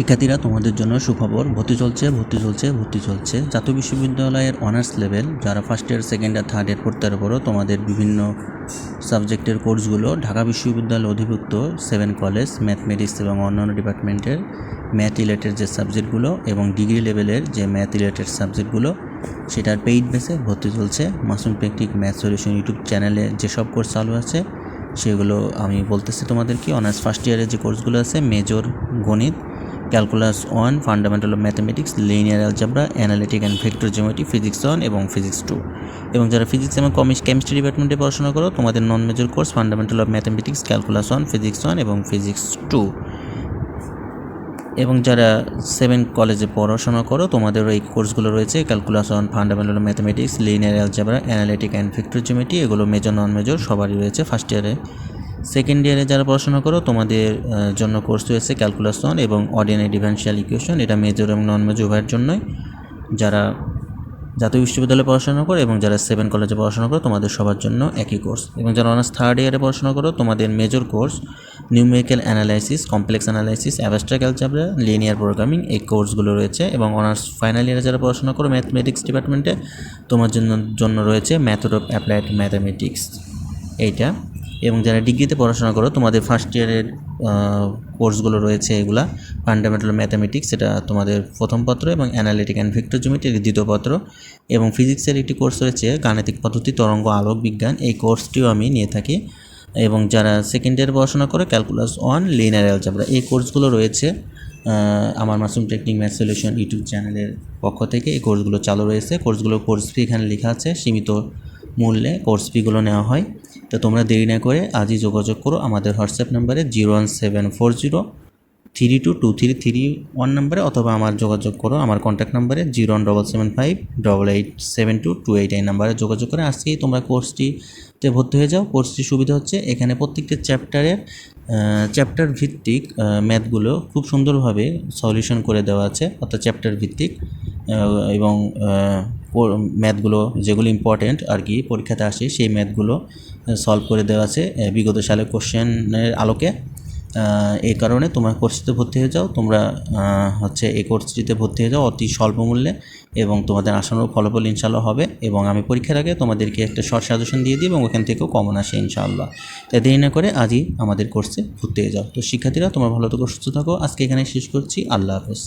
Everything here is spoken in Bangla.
শিক্ষার্থীরা তোমাদের জন্য সুখবর, ভর্তি চলছে ভর্তি চলছে ভর্তি চলছে। জাতীয় বিশ্ববিদ্যালয়ের অনার্স লেভেল, যারা first year second year third year fourth year তোমাদের বিভিন্ন সাবজেক্টের কোর্সগুলো ঢাকা বিশ্ববিদ্যালয় অধিভুক্ত সেভেন কলেজ ম্যাথমেটিক্স এবং অন্যান্য ডিপার্টমেন্টের ম্যাথ রিলেটেড যে সাবজেক্টগুলো এবং ডিগ্রি লেভেলের যে ম্যাথ রিলেটেড সাবজেক্টগুলো, সেটার পেইড বেসে ভর্তি চলছে। Masum technique math solution YouTube চ্যানেলে যেসব কোর্স চালু আছে, সেগুলো আমি বলতেছি তোমাদেরকে। অনার্স ফার্স্ট ইয়ারের যে কোর্সগুলো আছে মেজর গণিত calculus one, fundamental of mathematics, linear algebra, analytic and vector geometry, physics one এবং ফিজিক্স টু। এবং যারা ফিজিক্স এবং কমিস কেমিস্ট্রি ডিপার্টমেন্টে পড়াশোনা করো, তোমাদের non major course fundamental of mathematics calculus one physics one এবং ফিজিক্স টু এবং যারা সেভেন কলেজে পড়াশোনা করো, তোমাদের এই কোর্সগুলো রয়েছে calculus on fundamental mathematics linear algebra analytic and vector geometry এগুলো মেজর নন মেজর সবারই রয়েছে ফার্স্ট ইয়ারে সেকেন্ড ইয়ারে যারা পড়াশোনা করো, তোমাদের জন্য কোর্স রয়েছে ক্যালকুলাস ওয়ান এবং অর্ডিনারি ডিফারেন্সিয়াল ইকুয়েশন এটা মেজর এবং নন মেজর উভয়ের জন্যই। যারা জাতীয় বিশ্ববিদ্যালয়ে পড়াশোনা করো এবং যারা সেভেন কলেজে পড়াশোনা করো, তোমাদের সবার জন্য একই কোর্স এবং যারা অনার্স থার্ড ইয়ারে পড়াশোনা করো, তোমাদের major course numerical analysis complex analysis abstract algebra linear programming এই কোর্সগুলো রয়েছে। এবং অনার্স ফাইনাল ইয়ারে যারা পড়াশোনা করো ম্যাথমেটিক্স ডিপার্টমেন্টে তোমার জন্য জন্য রয়েছে ম্যাথড অফ অ্যাপ্লাইড ম্যাথামেটিক্স এইটা। এবং যারা ডিগ্রিতে পড়াশোনা করো, তোমাদের ফার্স্ট ইয়ারের কোর্সগুলো রয়েছে এগুলা ফান্ডামেন্টাল ম্যাথামেটিক্স এটা তোমাদের প্রথম পত্র এবং অ্যানালিটিক অ্যান্ড ভেক্টর জমিটি দ্বিতীয় পত্র। এবং ফিজিক্সের একটি কোর্স রয়েছে, গাণিতিক পদ্ধতি, তরঙ্গ, আলোক, বিজ্ঞান, এই কোর্সটিও আমি নিয়ে থাকি। এবং যারা সেকেন্ড ইয়ারে পড়াশোনা করে ক্যালকুলাস ওয়ান লিনার অ্যালজাবরা এই কোর্সগুলো রয়েছে আমার Masum technique math solution YouTube চ্যানেলের পক্ষ থেকে এই কোর্সগুলো চালু রয়েছে। কোর্সগুলো কোর্স ফি এখানে লেখা আছে, সীমিত মূল্যে কোর্স ফিগুলো নেওয়া হয়। তো তোমরা দেরি না করে আজই যোগাযোগ করো আমাদের হোয়াটসঅ্যাপ নাম্বারে zero one seven four zero three two two three three one নাম্বারে অথবা আমার যোগাযোগ করো আমার কন্ট্যাক্ট নাম্বারে zero one double seven five double eight seven two two eight এই নাম্বারে যোগাযোগ করে। আজকেই তোমরা কোর্সটিতে ভর্তি হয়ে যাও। কোর্সটির সুবিধা হচ্ছে এখানে প্রত্যেকটি চ্যাপ্টারের চ্যাপ্টার ভিত্তিক ম্যাথগুলো খুব সুন্দরভাবে সলিউশন করে দেওয়া আছে, অর্থাৎ চ্যাপ্টার ভিত্তিক এবং ম্যাথগুলো যেগুলো ইম্পর্টেন্ট আর কি পরীক্ষাতে আসে, সেই ম্যাথগুলো সলভ করে দেওয়া আছে। বিগত সালের কোশ্চেনের আলোকে। এই কারণে তোমার কোর্সটিতে ভর্তি হয়ে যাও। তোমরা হচ্ছে এই কোর্সটিতে ভর্তি হয়ে যাও অতি স্বল্প মূল্যে এবং তোমাদের আসানোর ফলাফল ইনশাল্লাহ হবে এবং আমি পরীক্ষার আগে তোমাদেরকে একটা শর্ট সাজেশন দিয়ে দিই এবং ওখান থেকেও কমন আসে ইনশাআল্লাহ। তাই দেরি না করে আজই আমাদের কোর্সে ভর্তি হয়ে যাও। তো শিক্ষার্থীরা, তোমার ভালো থাকো, সুস্থ থাকো। আজকে এখানে শেষ করছি। আল্লাহ হাফেজ।